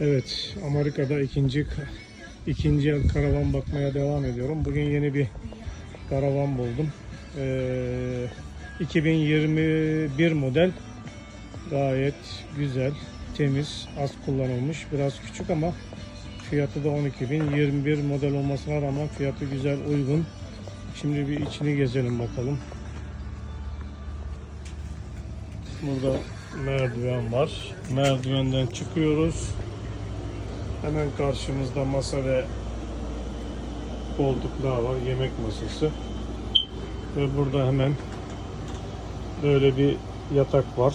Evet, Amerika'da ikinci ikinci el karavan bakmaya devam ediyorum. Bugün yeni bir karavan buldum. Ee, 2021 model. Gayet güzel, temiz, az kullanılmış. Biraz küçük ama fiyatı da 12.021 model olmasına rağmen fiyatı güzel, uygun. Şimdi bir içini gezelim bakalım. Burada merdiven var. Merdivenden çıkıyoruz. Hemen karşımızda masa ve koltuklar var. Yemek masası. Ve burada hemen böyle bir yatak var.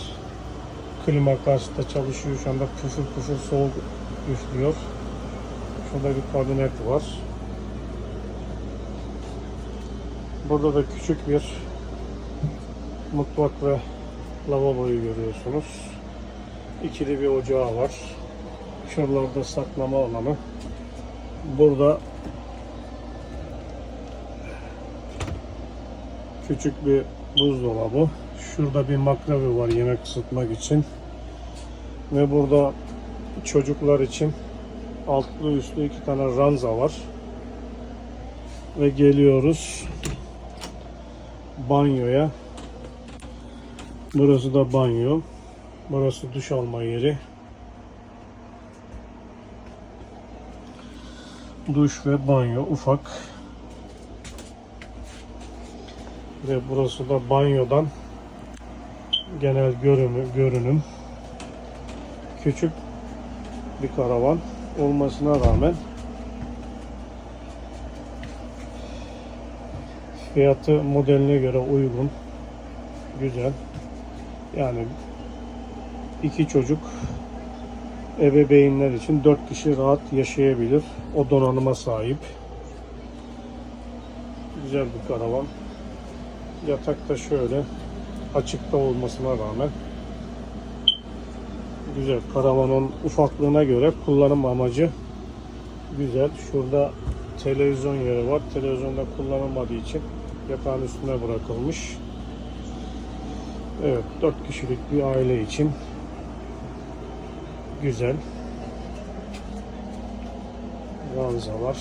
Klima karşıda çalışıyor. Şu anda püfür püfür soğuk üflüyor. Şurada bir kabinet var. Burada da küçük bir mutfak ve lavaboyu görüyorsunuz. İkili bir ocağı var. Şuralarda saklama alanı. Burada küçük bir buzdolabı. Şurada bir makravi var yemek ısıtmak için. Ve burada çocuklar için altlı üstlü iki tane ranza var. Ve geliyoruz banyoya. Burası da banyo. Burası duş alma yeri. Duş ve banyo ufak. Ve burası da banyodan genel görünüm, görünüm. Küçük bir karavan olmasına rağmen fiyatı modeline göre uygun. Güzel. Yani iki çocuk ebeveynler için dört kişi rahat yaşayabilir. O donanıma sahip. Güzel bir karavan. Yatak da şöyle açıkta olmasına rağmen güzel. Karavanın ufaklığına göre kullanım amacı güzel. Şurada televizyon yeri var. Televizyonda kullanılmadığı için yatağın üstüne bırakılmış. Evet, 4 kişilik bir aile için güzel. Ranzalar.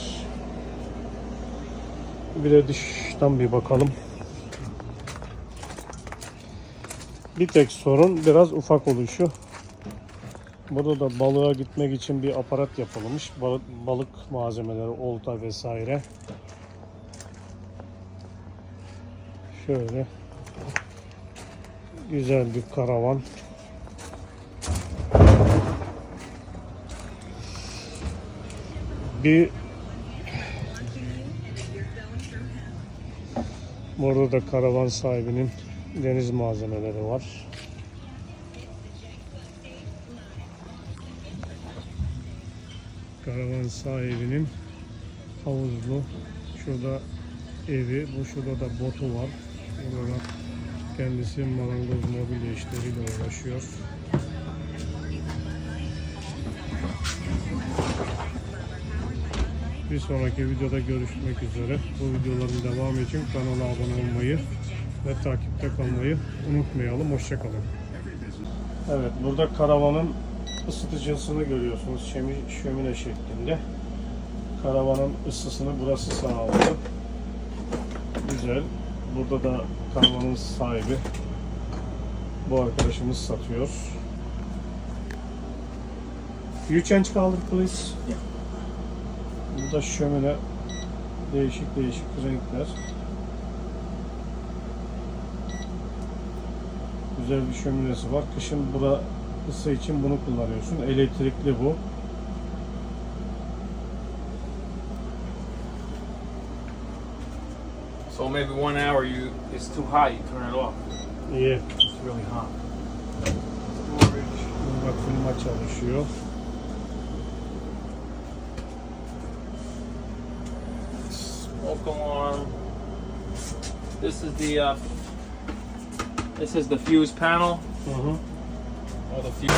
Bir de dıştan bir bakalım. Bir tek sorun biraz ufak oluşu. Burada da balığa gitmek için bir aparat yapılmış. Balık, balık malzemeleri, olta vesaire. Şöyle güzel bir karavan. Bir Burada da karavan sahibinin deniz malzemeleri var. Karavan sahibinin havuzlu şurada evi, bu şurada da botu var. Burada kendisi marangoz mobilya işleriyle uğraşıyor. Bir sonraki videoda görüşmek üzere. Bu videoların devamı için kanala abone olmayı ve takipte kalmayı unutmayalım. Hoşçakalın. Evet, burada karavanın ısıtıcısını görüyorsunuz. Şemi, şömine şeklinde. Karavanın ısısını burası sağlıyor. Güzel. Burada da karavanın sahibi bu arkadaşımız satıyor. You change color please. Burada şömine değişik değişik renkler. Güzel bir şöminesi var. Kışın bura ısı için bunu kullanıyorsun. Elektrikli bu. So maybe one hour you it's too hot, you turn it off. İyi. It's really hot. Burada klima çalışıyor. Smoke alarm. This is the uh, this is the fuse panel Hı hı. or the fuse.